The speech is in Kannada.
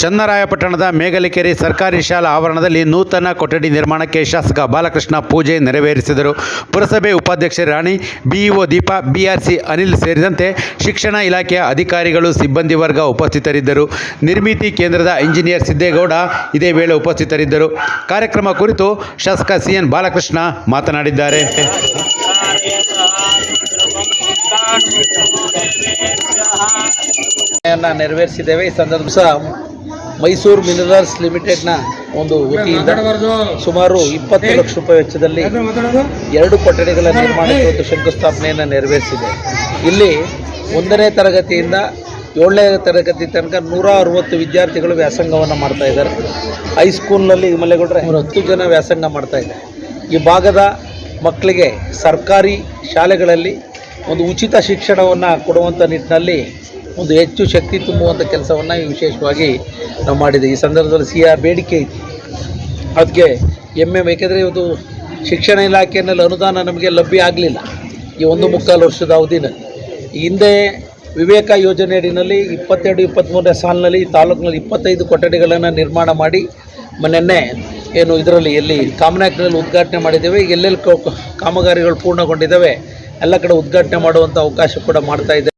ಚನ್ನರಾಯಪಟ್ಟಣದ ಮೇಗಲಿಕೆರೆ ಸರ್ಕಾರಿ ಶಾಲಾ ಆವರಣದಲ್ಲಿ ನೂತನ ಕೊಠಡಿ ನಿರ್ಮಾಣಕ್ಕೆ ಶಾಸಕ ಬಾಲಕೃಷ್ಣ ಪೂಜೆ ನೆರವೇರಿಸಿದರು. ಪುರಸಭೆ ಉಪಾಧ್ಯಕ್ಷೆ ರಾಣಿ ಬಿಇಒ ದೀಪಾ, ಬಿಆರ್ಸಿ ಅನಿಲ್ ಸೇರಿದಂತೆ ಶಿಕ್ಷಣ ಇಲಾಖೆಯ ಅಧಿಕಾರಿಗಳು, ಸಿಬ್ಬಂದಿ ವರ್ಗ ಉಪಸ್ಥಿತರಿದ್ದರು. ನಿರ್ಮಿತಿ ಕೇಂದ್ರದ ಇಂಜಿನಿಯರ್ ಸಿದ್ದೇಗೌಡ ಇದೇ ವೇಳೆ ಉಪಸ್ಥಿತರಿದ್ದರು. ಕಾರ್ಯಕ್ರಮ ಕುರಿತು ಶಾಸಕ ಸಿಎನ್ ಬಾಲಕೃಷ್ಣ ಮಾತನಾಡಿದ್ದಾರೆ. ನೆರವೇರಿಸಿದ್ದೇವೆ. ಈ ಸಂದರ್ಭ ಮೈಸೂರು ಮಿನರಲ್ಸ್ ಲಿಮಿಟೆಡ್ನ ಒಂದು ವತಿಯಿಂದ ಸುಮಾರು ಇಪ್ಪತ್ತು ಲಕ್ಷ ರೂಪಾಯಿ ವೆಚ್ಚದಲ್ಲಿ ಎರಡು ಕೊಠಡಿಗಳ ನಿರ್ಮಾಣಕ್ಕೆ ಒಂದು ಶಂಕುಸ್ಥಾಪನೆಯನ್ನು ನೆರವೇರಿಸಿದೆ. ಇಲ್ಲಿ ಒಂದನೇ ತರಗತಿಯಿಂದ ಏಳನೇ ತರಗತಿ ತನಕ ನೂರ ಅರವತ್ತು ವಿದ್ಯಾರ್ಥಿಗಳು ವ್ಯಾಸಂಗವನ್ನು ಮಾಡ್ತಾ ಇದ್ದಾರೆ. ಹೈಸ್ಕೂಲ್ನಲ್ಲಿ ಮಲೆಗೌಡ್ರೆ ಹತ್ತು ಜನ ವ್ಯಾಸಂಗ ಮಾಡ್ತಾ ಇದ್ದಾರೆ. ಈ ಭಾಗದ ಮಕ್ಕಳಿಗೆ ಸರ್ಕಾರಿ ಶಾಲೆಗಳಲ್ಲಿ ಒಂದು ಉಚಿತ ಶಿಕ್ಷಣವನ್ನು ಕೊಡುವಂಥ ನಿಟ್ಟಿನಲ್ಲಿ ಒಂದು ಹೆಚ್ಚು ಶಕ್ತಿ ತುಂಬುವಂಥ ಕೆಲಸವನ್ನು ವಿಶೇಷವಾಗಿ ನಾವು ಮಾಡಿದೆ. ಈ ಸಂದರ್ಭದಲ್ಲಿ ಸಿಹಿಯ ಬೇಡಿಕೆ ಇತ್ತು ಅದಕ್ಕೆ ಎಮ್ಮೆ ಏಕೆಂದರೆ ಇವತ್ತು ಶಿಕ್ಷಣ ಇಲಾಖೆಯಲ್ಲಿ ಅನುದಾನ ನಮಗೆ ಲಭ್ಯ ಆಗಲಿಲ್ಲ. ಈ ಒಂದು ಮುಕ್ಕಾಲು ವರ್ಷದ ಅವಧಿನಲ್ಲಿ ಈ ಹಿಂದೆ ವಿವೇಕ ಯೋಜನೆಯಡಿನಲ್ಲಿ ಇಪ್ಪತ್ತೆರಡು ಇಪ್ಪತ್ತ್ಮೂರನೇ ಸಾಲಿನಲ್ಲಿ, ಈ ತಾಲೂಕಿನಲ್ಲಿ ಇಪ್ಪತ್ತೈದು ಕೊಠಡಿಗಳನ್ನು ನಿರ್ಮಾಣ ಮಾಡಿ ಮೊನ್ನೆ ಏನು ಇದರಲ್ಲಿ ಎಲ್ಲಿ ಕಾಮನಾಕ್ನಲ್ಲಿ ಉದ್ಘಾಟನೆ ಮಾಡಿದ್ದೇವೆ. ಎಲ್ಲೆಲ್ಲಿ ಕಾಮಗಾರಿಗಳು ಪೂರ್ಣಗೊಂಡಿದ್ದಾವೆ, ಎಲ್ಲ ಕಡೆ ಉದ್ಘಾಟನೆ ಮಾಡುವಂಥ ಅವಕಾಶ ಕೂಡ ಮಾಡ್ತಾ ಇದೆ